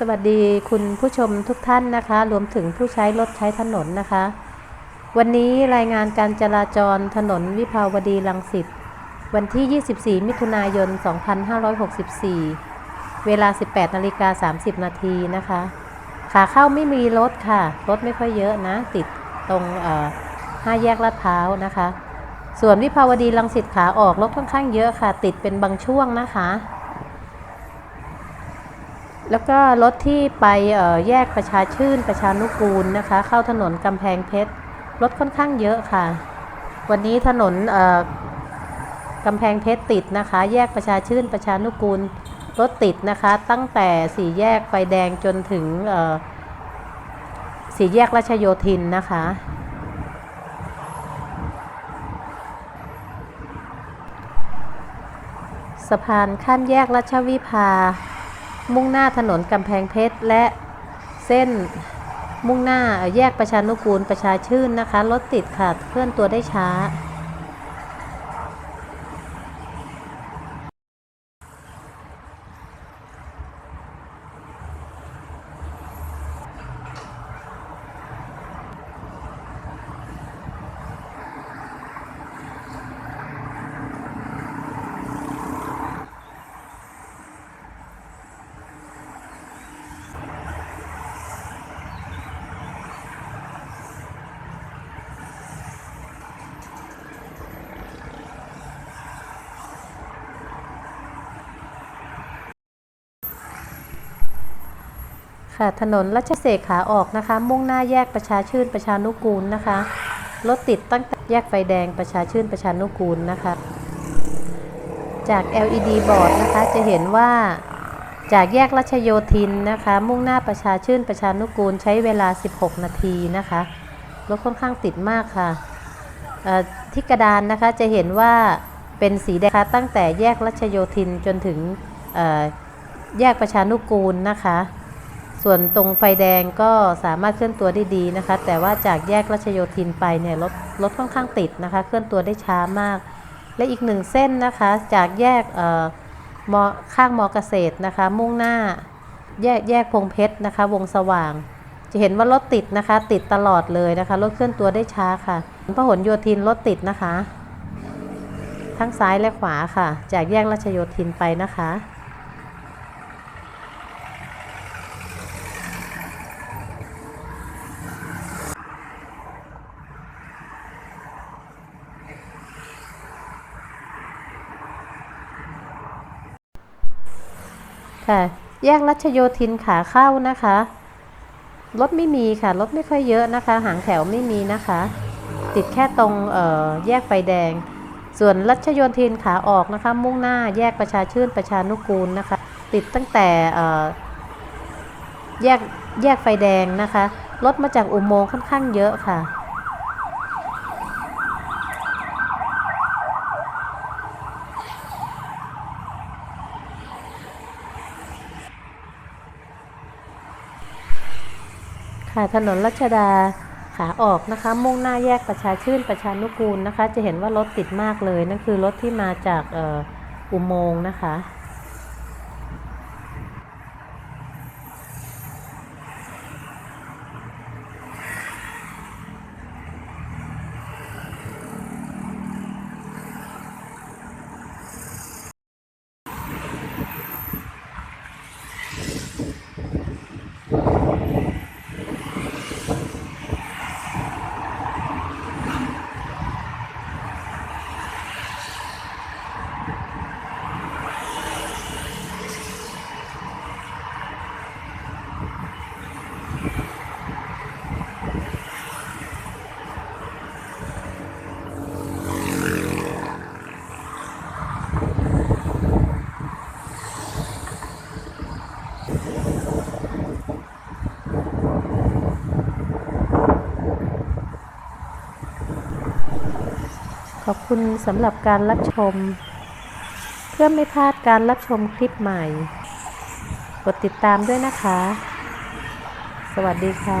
สวัสดีคุณผู้ชมทุกท่านนะคะ รวมถึงผู้ใช้รถใช้ถนนนะคะ วันนี้รายงานการจราจรถนนวิภาวดีรังสิตวันที่ 24 มิถุนายน 2564 เวลา 18นาฬิกา30 นาทีนะคะ ขาเข้าไม่มีรถค่ะ รถไม่ค่อยเยอะนะ ติดตรงห้าแยกลาดพร้าวนะคะ ส่วนวิภาวดีรังสิตขาออกรถค่อนข้างเยอะค่ะ ติดเป็นบางช่วงนะคะ แล้วก็รถที่ไปแยกประชาชื่นประชานุกูลนะคะ เข้าถนนกำแพงเพชรรถค่อนข้างเยอะค่ะ วันนี้ถนนกำแพงเพชรติดนะคะ แยกประชาชื่นประชานุกูลรถติดนะคะ ตั้งแต่สี่แยกไฟแดงจนถึงสี่แยกรัชโยธินนะคะ สะพานข้ามแยกรัชวิภา มุ่งหน้าถนนกำแพงเพชรและเส้นมุ่งหน้าแยกประชานุกูลประชาชื่นนะคะ รถติดค่ะเคลื่อนตัวได้ช้า ค่ะถนนรัชเสกขาออกนะคะ มุ่งหน้าแยกประชาชื่นประชานุกูลนะคะรถติดตั้งแต่แยกไฟแดงประชาชื่นประชานุกูลนะคะ จาก LED บอร์ดนะคะจะเห็นว่าจากแยกรัชโยธินนะคะ มุ่งหน้าประชาชื่นประชานุกูลใช้เวลา 16 นาทีนะคะรถค่อนข้างติดมากค่ะที่กระดานนะคะจะเห็นว่าเป็นสีแดงตั้งแต่แยกรัชโยธินจนถึงแยกประชานุกูลนะคะ ส่วนตรงไฟแดงก็สามารถเคลื่อนตัวได้ดีนะคะ แต่ว่าจากแยกรัชโยธินไปเนี่ยรถรถค่อนข้างติดนะคะ เคลื่อนตัวได้ช้ามาก และอีกหนึ่งเส้นนะคะ จากแยกมอข้างมอเกษตรนะคะ มุ่งหน้าแยกแยกพงเพชรนะคะ วงสว่าง จะเห็นว่ารถติดนะคะ ติดตลอดเลยนะคะรถเคลื่อนตัวได้ช้าค่ะพหลโยธินรถติดนะคะ ทั้งซ้ายและขวาค่ะ จากแยกรัชโยธินไปนะคะ ค่ะ แยกรัชโยธินขาเข้านะคะ รถไม่มีค่ะ รถไม่ค่อยเยอะนะคะ หางแถวไม่มีนะคะ ติดแค่ตรงเอ่อแยกไฟแดง ส่วนรัชโยธินขาออกนะคะ มุ่งหน้าแยกประชาชื่นประชานุกูลนะคะ ติดตั้งแต่เอ่อแยกแยกไฟแดงนะคะ รถมาจากอุโมงค์ค่อนข้างเยอะค่ะ ค่ะถนนรัชดาขาออกนะคะ มุ่งหน้าแยกประชาชื่นประชานุกูลนะคะ จะเห็นว่ารถติดมากเลย นั่นคือรถที่มาจากอออุโมงค์นะคะ ขอบคุณสำหรับการรับชม เพื่อไม่พลาดการรับชมคลิปใหม่ กดติดตามด้วยนะคะ สวัสดีค่ะ